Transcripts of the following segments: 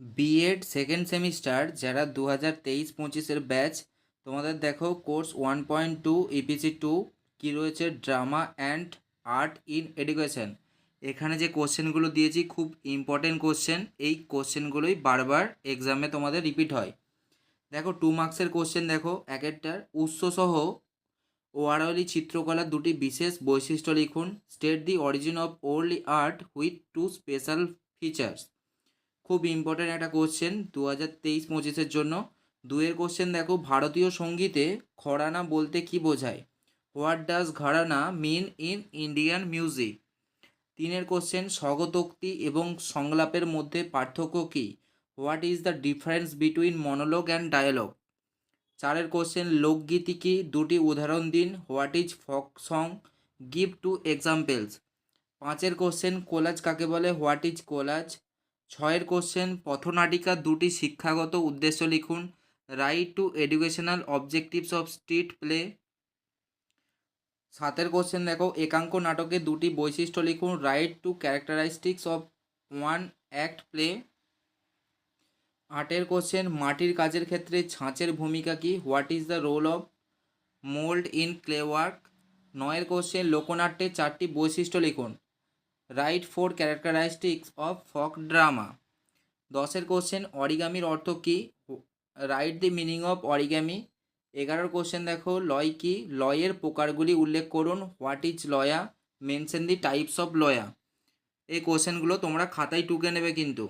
B Ed second semester যারা দু হাজার তেইশ পঁচিশের ব্যাচ তোমাদের দেখো course one point two EPC two কী রয়েছে? Drama and art in education এখানে যে কোশ্চেনগুলো দিয়েছি, খুব ইম্পর্টেন্ট কোশ্চেন এই কোশ্চেনগুলোই বারবার এক্সামে তোমাদের রিপিট হয়। দেখো টু মার্কসের কোশ্চেন দেখো, এক একটার। উৎসসহ ওয়ারলি চিত্রকলার দুটি বিশেষ বৈশিষ্ট্য লিখুন। State the origin of old art with two special features খুব ইম্পর্ট্যান্ট একটা কোশ্চেন দু হাজার তেইশ পঁচিশের জন্য। দুয়ের কোশ্চেন দেখো, ভারতীয় সঙ্গীতে ঘরানা বলতে কি বোঝায়? What does gharana mean in Indian music তিনের কোশ্চেন স্বগতোক্তি এবং সংলাপের মধ্যে পার্থক্য কী? What is the difference between monologue and dialogue চারের কোশ্চেন লোকগীতি কি? দুটি উদাহরণ দিন। What is folk song give two examples পাঁচের কোশ্চেন কোলাজ কাকে বলে? What is collage? ছয়ের কোশ্চেন, পথনাটিকা দুটি শিক্ষাগত উদ্দেশ্য লিখুন। Write two educational objectives of street play সাতের কোশ্চেন দেখো, একাঙ্ক নাটকে দুটি বৈশিষ্ট্য লিখুন। Write two characteristics of one act play আটের কোশ্চেন, মাটির কাজের ক্ষেত্রে ছাঁচের ভূমিকা কী? What is the role of mould in clay work নয়ের কোশ্চেন লোকনাট্যের চারটি বৈশিষ্ট্য লিখুন। Write four characteristics of folk drama. দশের কোশ্চেন অরিগামির অর্থ কী? Write the meaning of origami. এগারোর কোশ্চেন দেখো, লয় কি? লয়ের প্রকারগুলি উল্লেখ করুন। What is laya? Mention the types of laya. এই কোশ্চেনগুলো তোমরা খাতায় টুকে নেবে কিন্তু।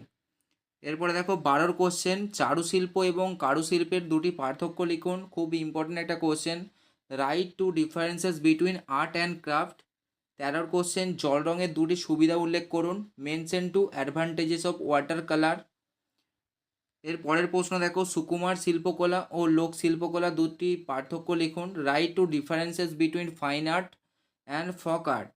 এরপরে দেখো, বারোর কোশ্চেন চারুশিল্প এবং কারুশিল্পের দুটি পার্থক্য লিখুন। খুব ইম্পর্টেন্ট একটা question write two differences between art and craft. তেরোর কোশ্চেন জল রঙের দুটি সুবিধা উল্লেখ করুন। Mention two advantages of water কালারের পরের প্রশ্ন দেখো, সুকুমার শিল্পকলা ও লোক শিল্পকলা দুটি পার্থক্য লিখুন। Write two differences between fine art and folk art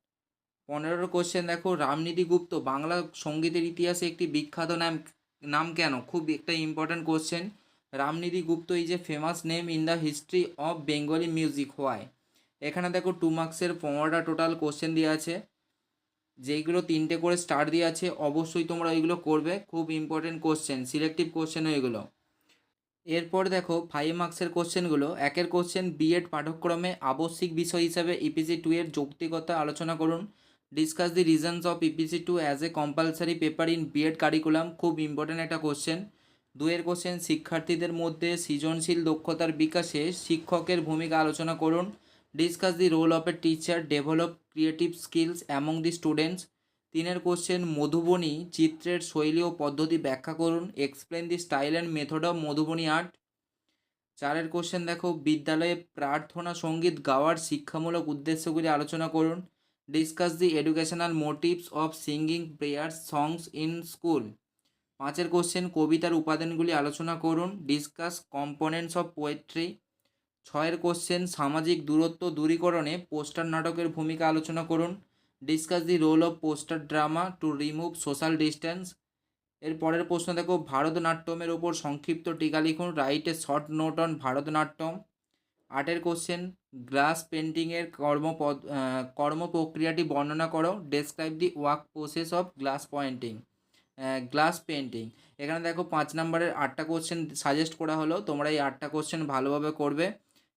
পনেরোর কোশ্চেন দেখো, রামনীতি গুপ্ত, বাংলা সঙ্গীতের ইতিহাসে একটি বিখ্যাত নাম নাম কেন? খুব একটা important question Ramnidhi Gupta is a famous name in the history of Bengali music why এখানে দেখো টু মার্কসের পনেরোটা টোটাল কোশ্চেন দেওয়া আছে। যেইগুলো তিনটে করে স্টার দিয়ে আছে, অবশ্যই তোমরা ওইগুলো করবে। খুব ইম্পর্টেন্ট কোশ্চেন সিলেক্টিভ কোশ্চেন ওইগুলো এরপর দেখো ফাইভ মার্কসের কোশ্চেনগুলো একের কোশ্চেন বিএড পাঠ্যক্রমে আবশ্যিক বিষয় হিসাবে ইপিসি টু এর যৌক্তিকতা আলোচনা করুন। Discuss the reasons of EPC two as a compulsory paper in BEd curriculum খুব ইম্পর্টেন্ট একটা কোশ্চেন দুয়ের কোশ্চেন শিক্ষার্থীদের মধ্যে সৃজনশীল দক্ষতার বিকাশে শিক্ষকের ভূমিকা আলোচনা করুন। Discuss the role of a teacher develop creative skills among the students তিনের কোশ্চেন মধুবনী চিত্রের শৈলী ও পদ্ধতি ব্যাখ্যা করুন। Explain the style and method of Madhubani art চারের কোশ্চেন দেখো, বিদ্যালয়ে প্রার্থনা, সংগীত গাওয়ার শিক্ষামূলক উদ্দেশ্যগুলি আলোচনা করুন। Discuss the educational motives of singing prayers songs in school পাঁচের কোশ্চেন কবিতার উপাদানগুলি আলোচনা করুন। ডিসকাস কম্পোনেন্টস অফ পোয়েট্রি ছয়ের কোশ্চেন, সামাজিক দূরত্ব দূরীকরণে পোস্টার নাটকের ভূমিকা আলোচনা করুন। Discuss the role of poster drama to remove social distance এর পরের প্রশ্ন দেখো, ভারতনাট্যমের ওপর সংক্ষিপ্ত টিকা লিখুন, write a short note on Bharatanatyam. আটের কোশ্চেন, গ্লাস পেন্টিংয়ের কর্ম কর্ম প্রক্রিয়াটি বর্ণনা করো। Describe the work process of glass painting glass painting এখানে দেখো, পাঁচ নম্বরের আটটা কোশ্চেন সাজেস্ট করা হলো, তোমরা এই আটটা কোশ্চেন ভালোভাবে করবে।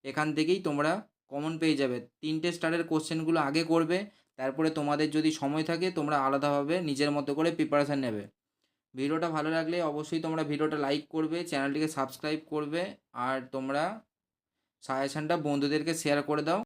এখান থেকেই তোমরা কমন পেয়ে যাবে। তিনটে স্টারের কোশ্চেনগুলো আগে করবে, তারপরে তোমাদের যদি সময় থাকে, তোমরা আলাদাভাবে নিজের মতো করে প্রিপারেশান নেবে। ভিডিওটা ভালো লাগলে অবশ্যই তোমরা ভিডিওটা লাইক করবে চ্যানেলটিকে সাবস্ক্রাইব করবে, আর তোমরা সাজেশানটা বন্ধুদেরকে শেয়ার করে দাও।